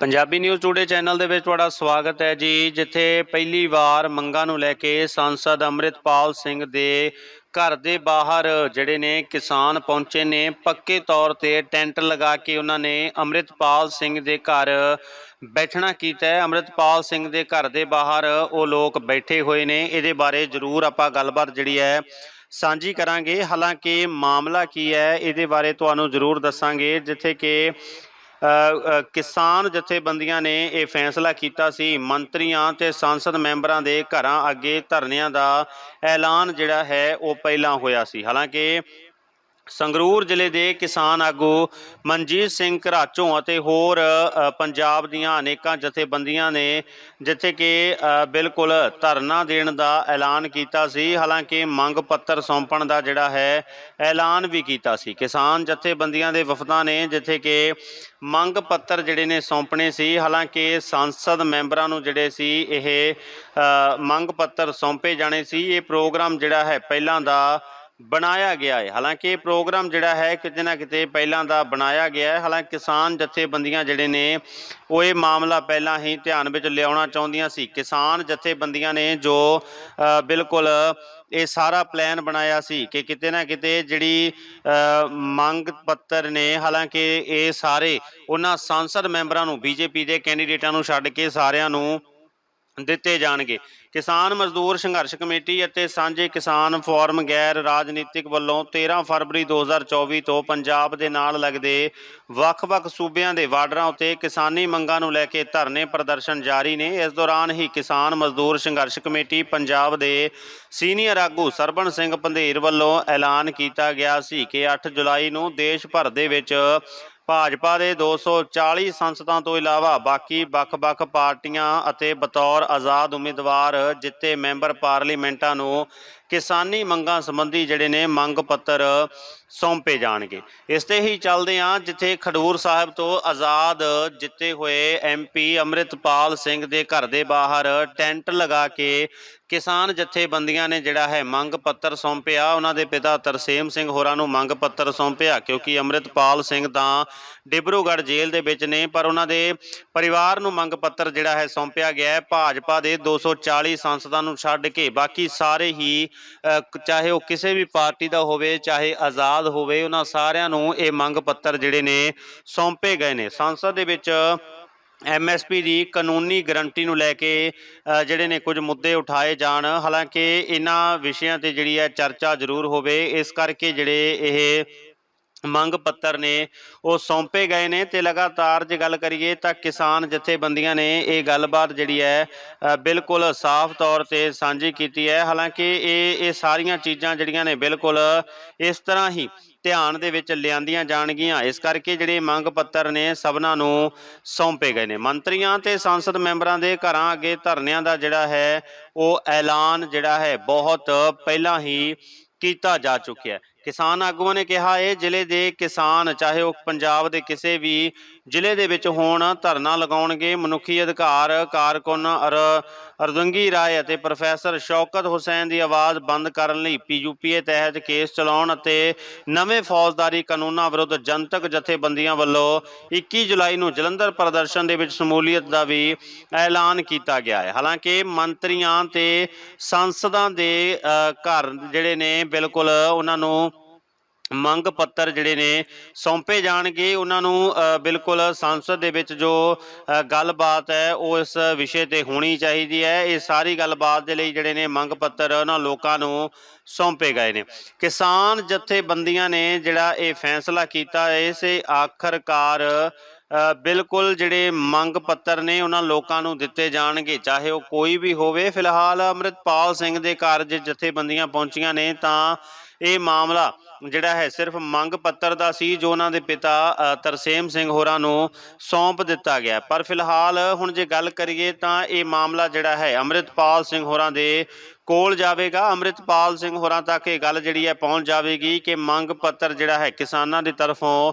Punjabi news today channel ਦੇ ਵਿੱਚ ਤੁਹਾਡਾ ਸਵਾਗਤ ਹੈ ਜੀ, ਜਿੱਥੇ ਪਹਿਲੀ ਵਾਰ ਮੰਗਾਂ ਨੂੰ ਲੈ ਕੇ ਸੰਸਦ ਅੰਮ੍ਰਿਤਪਾਲ ਸਿੰਘ ਦੇ ਘਰ ਦੇ ਬਾਹਰ ਜਿਹੜੇ ਨੇ ਕਿਸਾਨ ਪਹੁੰਚੇ ਨੇ। ਪੱਕੇ ਤੌਰ ਤੇ ਟੈਂਟ ਲਗਾ ਕੇ ਉਹਨਾਂ ਨੇ ਅੰਮ੍ਰਿਤਪਾਲ ਸਿੰਘ ਦੇ ਘਰ ਬੈਠਣਾ ਕੀਤਾ ਹੈ। ਅੰਮ੍ਰਿਤਪਾਲ ਸਿੰਘ ਦੇ ਘਰ ਦੇ ਬਾਹਰ ਉਹ ਲੋਕ ਬੈਠੇ ਹੋਏ ਨੇ। ਇਹਦੇ ਬਾਰੇ ਜ਼ਰੂਰ ਆਪਾਂ ਗੱਲਬਾਤ ਜਿਹੜੀ ਹੈ ਸਾਂਝੀ ਕਰਾਂਗੇ। ਹਾਲਾਂਕਿ ਮਾਮਲਾ ਕੀ ਹੈ, ਇਹਦੇ ਬਾਰੇ ਤੁਹਾਨੂੰ ਜ਼ਰੂਰ ਦੱਸਾਂਗੇ, ਜਿੱਥੇ ਕਿ ਕਿਸਾਨ ਜਥੇਬੰਦੀਆਂ ਨੇ ਇਹ ਫੈਸਲਾ ਕੀਤਾ ਸੀ, ਮੰਤਰੀਆਂ ਤੇ ਸੰਸਦ ਮੈਂਬਰਾਂ ਦੇ ਘਰਾਂ ਅੱਗੇ ਧਰਨਿਆਂ ਦਾ ਐਲਾਨ ਜਿਹੜਾ ਹੈ, ਉਹ ਪਹਿਲਾਂ ਹੋਇਆ ਸੀ। ਹਾਲਾਂਕਿ ਸੰਗਰੂਰ ਜ਼ਿਲ੍ਹੇ ਦੇ ਕਿਸਾਨ ਆਗੂ ਮਨਜੀਤ ਸਿੰਘ ਘਰਾਚੋਂ ਅਤੇ ਹੋਰ ਪੰਜਾਬ ਦੀਆਂ ਅਨੇਕਾਂ ਜਥੇਬੰਦੀਆਂ ਨੇ ਜਿੱਥੇ ਕਿ ਬਿਲਕੁਲ ਧਰਨਾ ਦੇਣ ਦਾ ਐਲਾਨ ਕੀਤਾ ਸੀ। ਹਾਲਾਂਕਿ ਮੰਗ ਪੱਤਰ ਸੌਂਪਣ ਦਾ ਜਿਹੜਾ ਹੈ, ਐਲਾਨ ਵੀ ਕੀਤਾ ਸੀ। ਕਿਸਾਨ ਜਥੇਬੰਦੀਆਂ ਦੇ ਵਫਦਾਂ ਨੇ ਜਿੱਥੇ ਕਿ ਮੰਗ ਪੱਤਰ ਜਿਹੜੇ ਨੇ ਸੌਂਪਣੇ ਸੀ। ਹਾਲਾਂਕਿ ਸੰਸਦ ਮੈਂਬਰਾਂ ਨੂੰ ਜਿਹੜੇ ਸੀ ਇਹ ਮੰਗ ਪੱਤਰ ਸੌਂਪੇ ਜਾਣੇ ਸੀ। ਇਹ ਪ੍ਰੋਗਰਾਮ ਜਿਹੜਾ ਹੈ, ਪਹਿਲਾਂ ਦਾ ਬਣਾਇਆ ਗਿਆ ਹੈ। ਹਾਲਾਂਕਿ ਇਹ ਪ੍ਰੋਗਰਾਮ ਜਿਹੜਾ ਹੈ ਕਿਤੇ ਨਾ ਕਿਤੇ ਪਹਿਲਾਂ ਦਾ ਬਣਾਇਆ ਗਿਆ ਹੈ। ਹਾਲਾਂਕਿ ਕਿਸਾਨ ਜਥੇਬੰਦੀਆਂ ਜਿਹੜੇ ਨੇ, ਉਹ ਇਹ ਮਾਮਲਾ ਪਹਿਲਾਂ ਹੀ ਧਿਆਨ ਵਿੱਚ ਲਿਆਉਣਾ ਚਾਹੁੰਦੀਆਂ ਸੀ। ਕਿਸਾਨ ਜਥੇਬੰਦੀਆਂ ਨੇ ਜੋ ਬਿਲਕੁਲ ਇਹ ਸਾਰਾ ਪਲਾਨ ਬਣਾਇਆ ਸੀ ਕਿ ਕਿਤੇ ਨਾ ਕਿਤੇ ਜਿਹੜੀ ਮੰਗ ਪੱਤਰ ਨੇ, ਹਾਲਾਂਕਿ ਇਹ ਸਾਰੇ ਉਹਨਾਂ ਸੰਸਦ ਮੈਂਬਰਾਂ ਨੂੰ, ਬੀਜੇਪੀ ਦੇ ਕੈਂਡੀਡੇਟਾਂ ਨੂੰ ਛੱਡ ਕੇ ਸਾਰਿਆਂ ਨੂੰ ਦਿੱਤੇ ਜਾਣਗੇ। ਕਿਸਾਨ ਮਜ਼ਦੂਰ ਸੰਘਰਸ਼ ਕਮੇਟੀ ਅਤੇ ਸਾਂਝੇ ਕਿਸਾਨ ਫੋਰਮ ਗੈਰ ਰਾਜਨੀਤਿਕ ਵੱਲੋਂ 13 ਫਰਵਰੀ 2024 ਤੋਂ ਪੰਜਾਬ ਦੇ ਨਾਲ ਲੱਗਦੇ ਵੱਖ-ਵੱਖ ਸੂਬਿਆਂ ਦੇ ਬਾਰਡਰਾਂ ਉੱਤੇ ਕਿਸਾਨੀ ਮੰਗਾਂ ਨੂੰ ਲੈ ਕੇ ਧਰਨੇ ਪ੍ਰਦਰਸ਼ਨ ਜਾਰੀ ਨੇ। ਇਸ ਦੌਰਾਨ ਹੀ ਕਿਸਾਨ ਮਜ਼ਦੂਰ ਸੰਘਰਸ਼ ਕਮੇਟੀ ਪੰਜਾਬ ਦੇ ਸੀਨੀਅਰ ਆਗੂ ਸਰਬਣ ਸਿੰਘ ਪੰਧੇਰ ਵੱਲੋਂ ਐਲਾਨ ਕੀਤਾ ਗਿਆ ਸੀ ਕਿ 8 ਜੁਲਾਈ ਨੂੰ ਦੇਸ਼ ਭਰ ਦੇ ਵਿੱਚ ਭਾਜਪਾ ਦੇ 240 ਸੰਸਦਾਂ ਤੋਂ ਇਲਾਵਾ ਬਾਕੀ ਵੱਖ-ਵੱਖ ਪਾਰਟੀਆਂ ਅਤੇ ਬਤੌਰ ਆਜ਼ਾਦ ਉਮੀਦਵਾਰ ਜਿੱਤੇ ਮੈਂਬਰ ਪਾਰਲੀਮੈਂਟਾਂ ਨੂੰ ਕਿਸਾਨੀ ਮੰਗਾਂ ਸੰਬੰਧੀ ਜਿਹੜੇ ਨੇ ਮੰਗ ਪੱਤਰ ਸੌਂਪੇ ਜਾਣਗੇ। ਇਸ ਤੇ ਹੀ ਚੱਲਦੇ ਹਾਂ, ਜਿੱਥੇ ਖਡੂਰ ਸਾਹਿਬ ਤੋਂ ਆਜ਼ਾਦ ਜਿੱਤੇ ਹੋਏ ਐਮਪੀ ਅੰਮ੍ਰਿਤਪਾਲ ਸਿੰਘ ਦੇ ਘਰ ਦੇ ਬਾਹਰ ਟੈਂਟ ਲਗਾ ਕੇ ਕਿਸਾਨ ਜਥੇਬੰਦੀਆਂ ਨੇ ਜਿਹੜਾ ਹੈ ਮੰਗ ਪੱਤਰ ਸੌਂਪਿਆ। ਉਹਨਾਂ ਦੇ ਪਿਤਾ ਤਰਸੇਮ ਸਿੰਘ ਹੋਰਾਂ ਨੂੰ ਮੰਗ ਪੱਤਰ ਸੌਂਪਿਆ, ਕਿਉਂਕਿ ਅੰਮ੍ਰਿਤਪਾਲ ਸਿੰਘ ਤਾਂ ਡਿਬਰੂਗੜ੍ਹ ਜੇਲ੍ਹ ਦੇ ਵਿੱਚ ਨੇ, ਪਰ ਉਹਨਾਂ ਦੇ ਪਰਿਵਾਰ ਨੂੰ ਮੰਗ ਪੱਤਰ ਜਿਹੜਾ ਹੈ ਸੌਂਪਿਆ ਗਿਆ ਹੈ। ਭਾਜਪਾ ਦੇ 240 ਸੰਸਦਾਂ ਨੂੰ ਛੱਡ ਕੇ ਬਾਕੀ ਸਾਰੇ ਹੀ ਚਾਹੇ ਉਹ ਕਿਸੇ ਵੀ ਪਾਰਟੀ ਦਾ ਹੋਵੇ, ਚਾਹੇ ਆਜ਼ਾਦ ਹੋਵੇ, ਉਹਨਾਂ ਸਾਰਿਆਂ ਨੂੰ ਇਹ ਮੰਗ ਪੱਤਰ ਜਿਹੜੇ ਨੇ ਸੌਂਪੇ ਗਏ ਨੇ। ਸੰਸਦ ਦੇ ਵਿੱਚ ਐਮਐਸਪੀ ਦੀ ਕਾਨੂੰਨੀ ਗਰੰਟੀ ਨੂੰ ਲੈ ਕੇ ਜਿਹੜੇ ਨੇ ਕੁਝ ਮੁੱਦੇ ਉਠਾਏ ਜਾਣ। ਹਾਲਾਂਕਿ ਇਹਨਾਂ ਵਿਸ਼ਿਆਂ ਤੇ ਜਿਹੜੀ ਹੈ ਚਰਚਾ ਜ਼ਰੂਰ ਹੋਵੇ। ਇਸ ਕਰਕੇ ਜਿਹੜੇ ਇਹ ਮੰਗ ਪੱਤਰ ਨੇ, ਉਹ ਸੌਂਪੇ ਗਏ ਨੇ ਤੇ ਲਗਾਤਾਰ ਜੇ ਗੱਲ ਕਰੀਏ ਤਾਂ ਕਿਸਾਨ ਜਥੇਬੰਦੀਆਂ ਨੇ ਇਹ ਗੱਲਬਾਤ ਜਿਹੜੀ ਹੈ ਬਿਲਕੁਲ ਸਾਫ਼ ਤੌਰ ਤੇ ਸਾਂਝੀ ਕੀਤੀ ਹੈ। ਹਾਲਾਂਕਿ ਇਹ ਇਹ ਸਾਰੀਆਂ ਚੀਜ਼ਾਂ ਜਿਹੜੀਆਂ ਨੇ ਬਿਲਕੁਲ ਇਸ ਤਰ੍ਹਾਂ ਹੀ ਧਿਆਨ ਦੇ ਵਿੱਚ ਲਿਆਂਦੀਆਂ ਜਾਣਗੀਆਂ। ਇਸ ਕਰਕੇ ਜਿਹੜੇ ਮੰਗ ਪੱਤਰ ਨੇ, ਸਭਨਾਂ ਨੂੰ ਸੌਂਪੇ ਗਏ ਨੇ। ਮੰਤਰੀਆਂ ਤੇ ਸੰਸਦ ਮੈਂਬਰਾਂ ਦੇ ਘਰਾਂ ਅੱਗੇ ਧਰਨਿਆਂ ਦਾ ਜਿਹੜਾ ਹੈ, ਉਹ ਐਲਾਨ ਜਿਹੜਾ ਹੈ, ਬਹੁਤ ਪਹਿਲਾਂ ਹੀ ਕੀਤਾ ਜਾ ਚੁੱਕਿਆ ਕਿਸਾਨ ਆਗੂਆਂ ਨੇ ਕਿਹਾ, ਇਹ ਜ਼ਿਲ੍ਹੇ ਦੇ ਕਿਸਾਨ, ਚਾਹੇ ਉਹ ਪੰਜਾਬ ਦੇ ਕਿਸੇ ਵੀ ਜ਼ਿਲ੍ਹੇ ਦੇ ਵਿੱਚ ਹੋਣ, ਧਰਨਾ ਲਗਾਉਣਗੇ। ਮਨੁੱਖੀ ਅਧਿਕਾਰ, ਕਾਰਕੁਨ ਅਰ, ਅਰਦੰਗੀ ਰਾਏ ਅਤੇ ਪ੍ਰੋਫੈਸਰ ਸ਼ੌਕਤ ਹੁਸੈਨ ਦੀ ਆਵਾਜ਼ ਬੰਦ ਕਰਨ ਲਈ ਪੀਯੂਪੀਏ ਤਹਿਤ ਕੇਸ ਚਲਾਉਣ ਅਤੇ ਨਵੇਂ ਫੌਜਦਾਰੀ ਕਾਨੂੰਨਾਂ ਵਿਰੁੱਧ ਜਨਤਕ ਜਥੇਬੰਦੀਆਂ ਵੱਲੋਂ 21 ਜੁਲਾਈ ਨੂੰ ਜਲੰਧਰ ਪ੍ਰਦਰਸ਼ਨ ਦੇ ਵਿੱਚ ਸ਼ਮੂਲੀਅਤ ਦਾ ਵੀ ਐਲਾਨ ਕੀਤਾ ਗਿਆ ਹੈ। ਹਾਲਾਂਕਿ ਮੰਤਰੀਆਂ ਤੇ ਸੰਸਦਾਂ ਦੇ ਘਰ ਜਿਹੜੇ ਨੇ, ਬਿਲਕੁਲ ਉਹਨਾਂ ਨੂੰ ਮੰਗ ਪੱਤਰ ਜਿਹੜੇ ਨੇ ਸੌਂਪੇ ਜਾਣਗੇ। ਉਹਨਾਂ ਨੂੰ ਬਿਲਕੁਲ ਸੰਸਦ ਦੇ ਵਿੱਚ ਜੋ ਗੱਲਬਾਤ ਹੈ, ਉਹ ਇਸ ਵਿਸ਼ੇ ਤੇ ਹੋਣੀ ਚਾਹੀਦੀ ਹੈ। ਇਹ ਸਾਰੀ ਗੱਲਬਾਤ ਦੇ ਲਈ ਜਿਹੜੇ ਨੇ ਮੰਗ ਪੱਤਰ, ਉਹਨਾਂ ਲੋਕਾਂ ਨੂੰ ਸੌਂਪੇ ਗਏ ਨੇ। ਕਿਸਾਨ ਜਥੇਬੰਦੀਆਂ ਨੇ ਜਿਹੜਾ ਇਹ ਫੈਸਲਾ ਕੀਤਾ ਹੈ ਇਸੇ ਆਖਰਕਾਰ ਬਿਲਕੁਲ ਜਿਹੜੇ ਮੰਗ ਪੱਤਰ ਨੇ, ਉਹਨਾਂ ਲੋਕਾਂ ਨੂੰ ਦਿੱਤੇ ਜਾਣਗੇ। ਚਾਹੇ ਉਹ ਕੋਈ ਵੀ ਹੋਵੇ। ਫਿਲਹਾਲ ਅੰਮ੍ਰਿਤਪਾਲ ਸਿੰਘ ਦੇ ਘਰ ਜੇ ਜਥੇਬੰਦੀਆਂ ਪਹੁੰਚੀਆਂ ਨੇ, ਤਾਂ ਇਹ ਮਾਮਲਾ ਜਿਹੜਾ ਹੈ ਸਿਰਫ ਮੰਗ ਪੱਤਰ ਦਾ ਸੀ ਜੋ ਉਹਨਾਂ ਦੇ ਪਿਤਾ ਤਰਸੇਮ ਸਿੰਘ ਹੋਰਾਂ ਨੂੰ ਸੌਂਪ ਦਿੱਤਾ ਗਿਆ। ਪਰ ਫਿਲਹਾਲ ਹੁਣ ਜੇ ਗੱਲ ਕਰੀਏ ਤਾਂ ਇਹ ਮਾਮਲਾ ਜਿਹੜਾ ਹੈ ਅੰਮ੍ਰਿਤਪਾਲ ਸਿੰਘ ਹੋਰਾਂ ਦੇ ਕੋਲ ਜਾਵੇਗਾ। ਅੰਮ੍ਰਿਤਪਾਲ ਸਿੰਘ ਹੋਰਾਂ ਤੱਕ ਇਹ ਗੱਲ ਜਿਹੜੀ ਹੈ ਪਹੁੰਚ ਜਾਵੇਗੀ ਕਿ ਮੰਗ ਪੱਤਰ ਜਿਹੜਾ ਹੈ ਕਿਸਾਨਾਂ ਦੀ ਤਰਫੋਂ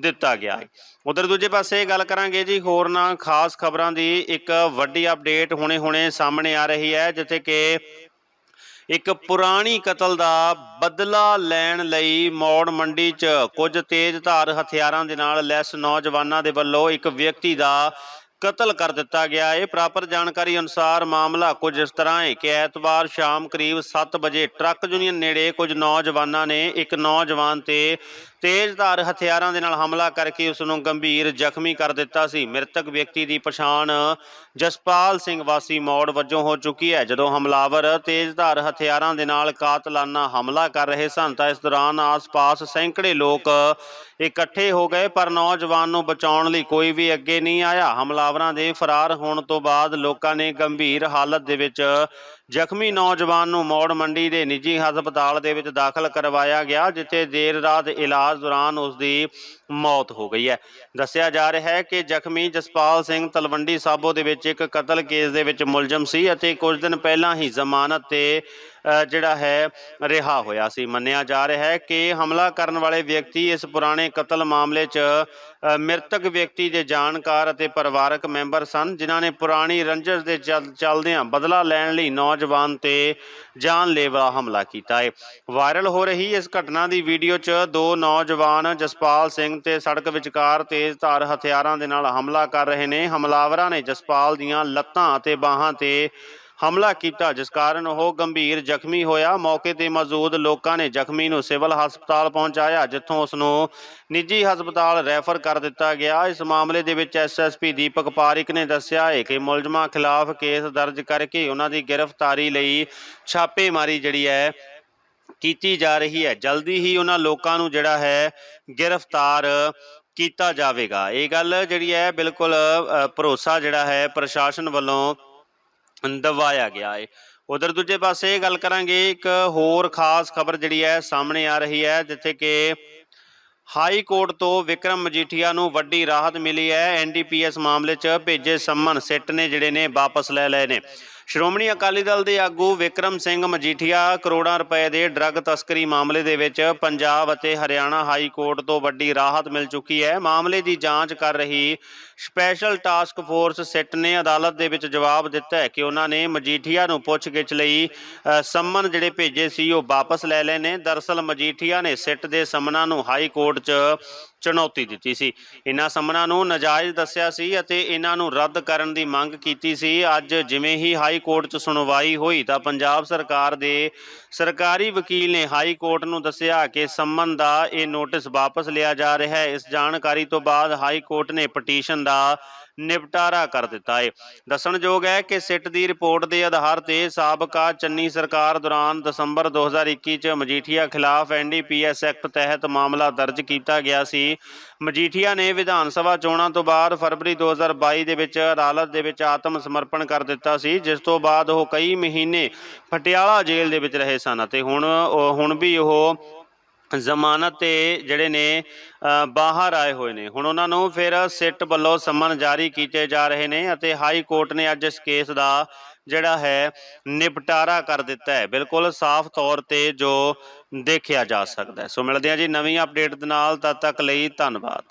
ਦਿੱਤਾ ਗਿਆ ਹੈ। ਉਧਰ ਦੂਜੇ ਪਾਸੇ ਗੱਲ ਕਰਾਂਗੇ ਜੀ ਹੋਰਨਾਂ ਖਾਸ ਖਬਰਾਂ ਦੀ ਇੱਕ ਵੱਡੀ ਅਪਡੇਟ ਹੁਣੇ-ਹੁਣੇ ਸਾਹਮਣੇ ਆ ਰਹੀ ਹੈ, ਜਿੱਥੇ ਕਿ ਇੱਕ ਪੁਰਾਣੀ ਕਤਲ ਦਾ ਬਦਲਾ ਲੈਣ ਲਈ ਮੌੜ ਮੰਡੀ 'ਚ ਕੁਝ ਤੇਜ਼ਧਾਰ ਹਥਿਆਰਾਂ ਦੇ ਨਾਲ ਲੈਸ ਨੌਜਵਾਨਾਂ ਦੇ ਵੱਲੋਂ ਇੱਕ ਵਿਅਕਤੀ ਦਾ ਕਤਲ ਕਰ ਦਿੱਤਾ ਗਿਆ। ਹੈ ਪ੍ਰਾਪਤ ਜਾਣਕਾਰੀ ਅਨੁਸਾਰ ਮਾਮਲਾ ਕੁਝ ਇਸ ਤਰ੍ਹਾਂ ਹੈ ਕਿ ਐਤਵਾਰ ਸ਼ਾਮ ਕਰੀਬ 7 ਵਜੇ ਟਰੱਕ ਯੂਨੀਅਨ ਨੇੜੇ ਕੁਝ ਨੌਜਵਾਨਾਂ ਨੇ ਇੱਕ ਨੌਜਵਾਨ ਤੇ ਤੇਜ਼ਧਾਰ ਹਥਿਆਰਾਂ ਦੇ ਨਾਲ ਹਮਲਾ ਕਰਕੇ ਉਸ ਨੂੰ ਗੰਭੀਰ ਜ਼ਖਮੀ ਕਰ ਦਿੱਤਾ ਸੀ। ਮ੍ਰਿਤਕ ਵਿਅਕਤੀ ਦੀ ਪਛਾਣ ਜਸਪਾਲ ਸਿੰਘ ਵਾਸੀ ਮੌੜ ਵਜੋਂ ਹੋ ਚੁੱਕੀ ਹੈ। ਜਦੋਂ ਹਮਲਾਵਰ ਤੇਜ਼ਧਾਰ ਹਥਿਆਰਾਂ ਦੇ ਨਾਲ ਕਾਤਲਾਨਾ ਹਮਲਾ ਕਰ ਰਹੇ ਸਨ, ਤਾਂ ਇਸ ਦੌਰਾਨ ਆਸ-ਪਾਸ ਸੈਂਕੜੇ ਲੋਕ ਇਕੱਠੇ ਹੋ ਗਏ, ਪਰ ਨੌਜਵਾਨ ਨੂੰ ਬਚਾਉਣ ਲਈ ਕੋਈ ਵੀ ਅੱਗੇ ਨਹੀਂ ਆਇਆ। ਹਮਲਾਵਰਾਂ ਦੇ ਫਰਾਰ ਹੋਣ ਤੋਂ ਬਾਅਦ ਲੋਕਾਂ ਨੇ ਗੰਭੀਰ ਹਾਲਤ ਦੇ ਵਿੱਚ ਜ਼ਖਮੀ ਨੌਜਵਾਨ ਨੂੰ ਮੌੜ ਮੰਡੀ ਦੇ ਨਿੱਜੀ ਹਸਪਤਾਲ ਦੇ ਵਿੱਚ ਦਾਖਲ ਕਰਵਾਇਆ ਗਿਆ, ਜਿੱਥੇ ਦੇਰ ਰਾਤ ਇਲਾਜ ਦੌਰਾਨ ਉਸ ਦੀ ਮੌਤ ਹੋ ਗਈ ਹੈ। ਦੱਸਿਆ ਜਾ ਰਿਹਾ ਹੈ ਕਿ ਜ਼ਖਮੀ ਜਸਪਾਲ ਸਿੰਘ ਤਲਵੰਡੀ ਸਾਬੋ ਦੇ ਵਿੱਚ ਇੱਕ ਕਤਲ ਕੇਸ ਦੇ ਵਿੱਚ ਮੁਲਜ਼ਮ ਸੀ ਅਤੇ ਕੁਝ ਦਿਨ ਪਹਿਲਾਂ ਹੀ ਜ਼ਮਾਨਤ ਤੇ ਜਿਹੜਾ ਹੈ, ਰਿਹਾ ਹੋਇਆ ਸੀ। ਮੰਨਿਆ ਜਾ ਰਿਹਾ ਹੈ ਕਿ ਹਮਲਾ ਕਰਨ ਵਾਲੇ ਵਿਅਕਤੀ ਇਸ ਪੁਰਾਣੇ ਕਤਲ ਮਾਮਲੇ 'ਚ ਮ੍ਰਿਤਕ ਵਿਅਕਤੀ ਦੇ ਜਾਣਕਾਰ ਅਤੇ ਪਰਿਵਾਰਕ ਮੈਂਬਰ ਸਨ, ਜਿਨ੍ਹਾਂ ਨੇ ਪੁਰਾਣੀ ਰੰਜਿਸ਼ ਦੇ ਚੱਲ- ਚੱਲਦਿਆਂ ਬਦਲਾ ਲੈਣ ਲਈ ਨੌਜਵਾਨ ਤੇ ਜਾਨਲੇਵਾ ਹਮਲਾ ਕੀਤਾ ਹੈ। ਵਾਇਰਲ ਹੋ ਰਹੀ ਇਸ ਘਟਨਾ ਦੀ ਵੀਡੀਓ 'ਚ ਦੋ ਨੌਜਵਾਨ ਜਸਪਾਲ ਸਿੰਘ ਤੇ ਸੜਕ ਵਿਚਕਾਰ ਤੇਜ਼ ਧਾਰ ਹਥਿਆਰਾਂ ਦੇ ਨਾਲ ਹਮਲਾ ਕਰ ਰਹੇ ਨੇ। ਹਮਲਾਵਰਾਂ ਨੇ ਜਸਪਾਲ ਦੀਆਂ ਲੱਤਾਂ ਅਤੇ ਬਾਹਾਂ ਤੇ ਹਮਲਾ ਕੀਤਾ, ਜਿਸ ਕਾਰਨ ਉਹ ਗੰਭੀਰ ਜ਼ਖਮੀ ਹੋਇਆ। ਮੌਕੇ ਤੇ ਮੌਜੂਦ ਲੋਕਾਂ ਨੇ ਜ਼ਖਮੀ ਨੂੰ ਸਿਵਲ ਹਸਪਤਾਲ ਪਹੁੰਚਾਇਆ, ਜਿੱਥੋਂ ਉਸ ਨੂੰ ਨਿੱਜੀ ਹਸਪਤਾਲ ਰੈਫਰ ਕਰ ਦਿੱਤਾ ਗਿਆ। ਇਸ ਮਾਮਲੇ ਦੇ ਵਿੱਚ ਐਸਐਸਪੀ ਦੀਪਕ ਪਾਰਿਕ ਨੇ ਦੱਸਿਆ ਹੈ ਕਿ ਮੁਲਜ਼ਮਾਂ ਖਿਲਾਫ ਕੇਸ ਦਰਜ ਕਰਕੇ ਉਹਨਾਂ ਦੀ ਗ੍ਰਿਫਤਾਰੀ ਲਈ ਛਾਪੇਮਾਰੀ ਜਿਹੜੀ ਹੈ, ਕੀਤੀ ਜਾ ਰਹੀ ਹੈ। ਜਲਦੀ ਹੀ ਉਹਨਾਂ ਲੋਕਾਂ ਨੂੰ ਜਿਹੜਾ ਹੈ, ਗ੍ਰਿਫਤਾਰ ਕੀਤਾ ਜਾਵੇਗਾ। ਇਹ ਗੱਲ ਜਿਹੜੀ ਹੈ, ਬਿਲਕੁਲ ਭਰੋਸਾ ਜਿਹੜਾ ਹੈ, ਪ੍ਰਸ਼ਾਸਨ ਵੱਲੋਂ ਦਵਾਇਆ ਗਿਆ ਹੈ ਉਧਰ ਦੂਜੇ ਪਾਸੇ ਗੱਲ ਕਰਾਂਗੇ ਇੱਕ ਹੋਰ ਖਾਸ ਖਬਰ ਜਿਹੜੀ ਹੈ ਸਾਹਮਣੇ ਆ ਰਹੀ ਹੈ, ਜਿੱਥੇ ਕਿ ਹਾਈ ਕੋਰਟ ਤੋਂ ਵਿਕਰਮ ਮਜੀਠੀਆ ਨੂੰ ਵੱਡੀ ਰਾਹਤ ਮਿਲੀ ਹੈ। ਐਨਡੀਪੀਐਸ ਮਾਮਲੇ 'ਚ ਭੇਜੇ ਸੰਮਨ ਸਿੱਟ ਨੇ ਜਿਹੜੇ ਨੇ ਵਾਪਸ ਲੈ ਲਏ ਨੇ। ਸ਼੍ਰੋਮਣੀ ਅਕਾਲੀ ਦਲ ਦੇ ਆਗੂ ਵਿਕਰਮ ਸਿੰਘ ਮਜੀਠੀਆ ਕਰੋੜਾਂ ਰੁਪਏ ਦੇ ਡਰੱਗ ਤਸਕਰੀ ਮਾਮਲੇ ਦੇ ਵਿੱਚ ਪੰਜਾਬ ਅਤੇ ਹਰਿਆਣਾ ਹਾਈ ਕੋਰਟ ਤੋਂ ਵੱਡੀ ਰਾਹਤ ਮਿਲ ਚੁੱਕੀ ਹੈ। ਮਾਮਲੇ ਦੀ ਜਾਂਚ ਕਰ ਰਹੀ ਸਪੈਸ਼ਲ ਟਾਸਕ ਫੋਰਸ ਸਿੱਟ ਨੇ ਅਦਾਲਤ ਦੇ ਵਿੱਚ ਜਵਾਬ ਦਿੱਤਾ ਹੈ ਕਿ ਉਹਨਾਂ ਨੇ ਮਜੀਠੀਆ ਨੂੰ ਪੁੱਛਗਿੱਛ ਲਈ ਅ, ਸੰਮਨ ਜਿਹੜੇ ਭੇਜੇ ਸੀ ਉਹ ਵਾਪਸ ਲੈ ਲਏ ਨੇ। ਦਰਅਸਲ ਮਜੀਠੀਆ ਨੇ ਸਿੱਟ ਦੇ ਸੰਮਨਾਂ ਨੂੰ ਹਾਈ ਕੋਰਟ 'ਚ ਚੁਣੌਤੀ ਦਿੱਤੀ ਸੀ। ਇਹਨਾਂ ਸੰਮਨਾਂ ਨੂੰ ਨਾਜਾਇਜ਼ ਦੱਸਿਆ ਸੀ ਅਤੇ ਇਹਨਾਂ ਨੂੰ ਰੱਦ ਕਰਨ ਦੀ ਮੰਗ ਕੀਤੀ ਸੀ। ਅੱਜ ਜਿਵੇਂ ਹੀ ਹਾਈ ਕੋਰਟ 'ਚ ਸੁਣਵਾਈ ਹੋਈ ਤਾਂ ਪੰਜਾਬ ਸਰਕਾਰ ਦੇ ਸਰਕਾਰੀ ਵਕੀਲ ਨੇ ਹਾਈ ਕੋਰਟ ਨੂੰ ਦੱਸਿਆ ਕਿ ਸੰਮਨ ਦਾ ਇਹ ਨੋਟਿਸ ਵਾਪਸ ਲਿਆ ਜਾ ਰਿਹਾ ਹੈ। ਇਸ ਜਾਣਕਾਰੀ ਤੋਂ ਬਾਅਦ ਹਾਈ ਕੋਰਟ ਨੇ ਪਟੀਸ਼ਨ ਦਾ ਨਿਪਟਾਰਾ ਕਰ ਦਿੱਤਾ ਹੈ ਦੱਸਣਯੋਗ ਹੈ ਕਿ ਸਿੱਟ ਦੀ ਰਿਪੋਰਟ ਦੇ ਆਧਾਰ ਤੇ ਸਾਬਕਾ ਚੰਨੀ ਸਰਕਾਰ ਦੌਰਾਨ ਦਸੰਬਰ 2021 ਚ ਮਜੀਠੀਆ ਖਿਲਾਫ ਐਨਡੀਪੀਐਸ ਐਕਟ ਤਹਿਤ ਮਾਮਲਾ ਦਰਜ ਕੀਤਾ ਗਿਆ ਸੀ। ਮਜੀਠੀਆ ਨੇ ਵਿਧਾਨ ਸਭਾ ਚੋਣਾਂ ਤੋਂ ਬਾਅਦ ਫਰਵਰੀ 2022 ਦੇ ਵਿੱਚ ਅਦਾਲਤ ਦੇ ਵਿੱਚ ਆਤਮ ਸਮਰਪਣ ਕਰ ਦਿੱਤਾ ਸੀ, ਜਿਸ ਤੋਂ ਬਾਅਦ ਉਹ ਕਈ ਮਹੀਨੇ ਪਟਿਆਲਾ ਜੇਲ੍ਹ ਦੇ ਵਿੱਚ ਰਹੇ ਸਨ ਅਤੇ ਹੁਣ ਹੁਣ ਵੀ ਉਹ ਜ਼ਮਾਨਤ ਤੇ ਜਿਹੜੇ ਨੇ ਬਾਹਰ ਆਏ ਹੋਏ ਨੇ। ਹੁਣ ਉਹਨਾਂ ਨੂੰ ਫਿਰ ਸਿੱਟ ਵੱਲੋਂ ਸਮਨ ਜਾਰੀ ਕੀਤੇ ਜਾ ਰਹੇ ਨੇ ਅਤੇ ਹਾਈ ਕੋਰਟ ਨੇ ਅੱਜ ਇਸ ਕੇਸ ਦਾ ਜਿਹੜਾ ਹੈ, ਨਿਪਟਾਰਾ ਕਰ ਦਿੱਤਾ ਹੈ। ਬਿਲਕੁਲ ਸਾਫ਼ ਤੌਰ ਤੇ ਜੋ ਦੇਖਿਆ ਜਾ ਸਕਦਾ ਸੋ ਮਿਲਦੇ ਹਾਂ ਜੀ ਨਵੀਂ ਅਪਡੇਟ ਦੇ ਨਾਲ, ਤਦ ਤੱਕ ਲਈ ਧੰਨਵਾਦ।